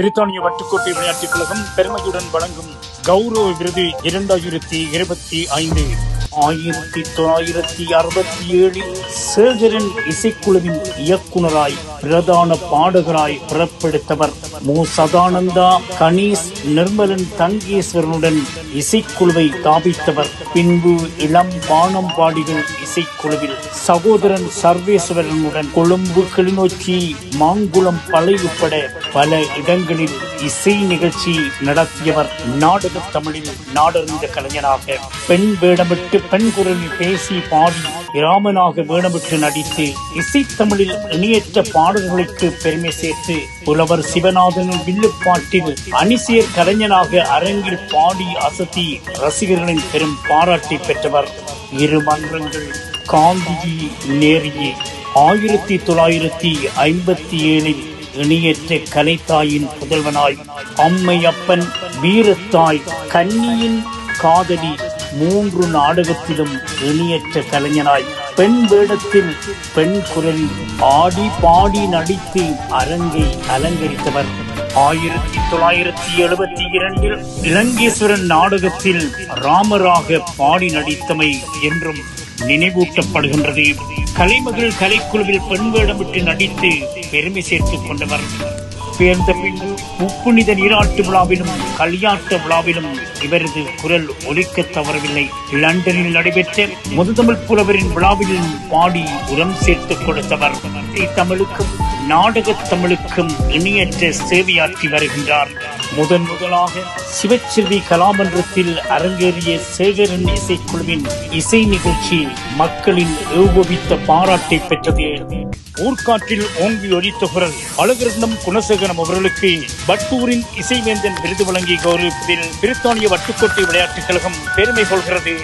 பிரித்தானிய வட்டுக்கோட்டை விளையாட்டுக் கழகம் பெருமையுடன் வழங்கும் கௌரவ விருது இரண்டாயிரத்தி இருபத்தி ஐந்து. ஆயிரத்தி தொள்ளாயிரத்தி அறுபத்தி ஏழில் சேகரன் இசைக்குழுவின் இயக்குனராய் பிரதான பாடகராய் பிறப்பெடுத்தவர். மு. சதானந்தா கணேஷ் நிர்மலன் தங்கேஸ்வரனுடன் இசைக்குழுவை தாபித்தவர் பின்பு இளம் வானம்பாடிகள் இசைக்குழுவில் சகோதரன் சர்வேஸ்வரனுடன் கொழும்பு கிளிநொச்சி மாங்குளம் பளை உட்பட பல இடங்களில் இசை நிகழ்ச்சி நடத்தியவர். நாடக தமிழில் நாடறிந்த கலைஞராக பெண் வேடமிட்டு பெண் குரலில் பேசி பாடி இராமனாக வேடமிட்டு நடித்து இசைத்தமிழில் இணையற்ற பாடல்களுக்கு பெருமை சேர்த்து புலவர் சிவநாதனின் வில்லுப்பாட்டில் அணிசேர் கலைஞனாக அரங்கில் பாடி அசத்தி ரசிகர்களின் பெரும் பாராட்டை பெற்றவர். இரு மன்றங்கள் காந்திஜி நேரியே. ஆயிரத்தி தொள்ளாயிரத்தி ஐம்பத்தி ஏழில் இணையற்ற கலைத்தாயின் புதல்வனாய் அம்மையப்பன் வீரத்தாய் கன்னியின் காதலி மூன்று நாடகத்திலும் இணையற்ற கலைஞனாய் பெண் வேடத்தில் பெண் குரலில் ஆடி பாடி நடித்து அரங்கை அலங்கரித்தவர். ஆயிரத்தி தொள்ளாயிரத்தி எழுபத்தி இரண்டில் இலங்கேஸ்வரன் நாடகத்தில் ராமராக பாடி நடித்தமை என்றும் நினைவூட்டப்படுகின்றது. கலைமகள் கலைக்குழுவில் பெண் வேடமிட்டு நடித்து பெருமை சேர்த்துக் கொண்டவர். பேர்ந்த பின் முப்புனித நீராட்டு விழாவிலும் களியாட்ட விழாவிலும் இவரது குரல் ஒலிக்க தவறவில்லை. லண்டனில் நடைபெற்ற முதுதமிழ் புலவரின் விழாவிலும் பாடி உரம் சேர்த்துக் கொடுத்தவர். தமிழுக்கும் நாடக தமிழுக்கும் இணையற்ற சேவையாற்றி வருகின்றார். முதன் முதலாக சிவச்செல்வி கலாமன்றத்தில் அரங்கேறிய சேகரன் இசைக்குழுவின் இசை நிகழ்ச்சி மக்களின் ஏகோபித்த பாராட்டை பெற்றது. ஊர்காற்றில் ஓங்கி ஒலித்த குரல் அழகிருந்தம் குணசேகரம் அவர்களுக்கு பட்டூரின் இசைவேந்தன் விருது வழங்கி கௌரவிப்பதில் பிரித்தானிய வட்டுக்கோட்டை விளையாட்டுக் கழகம் பெருமை கொள்கிறது.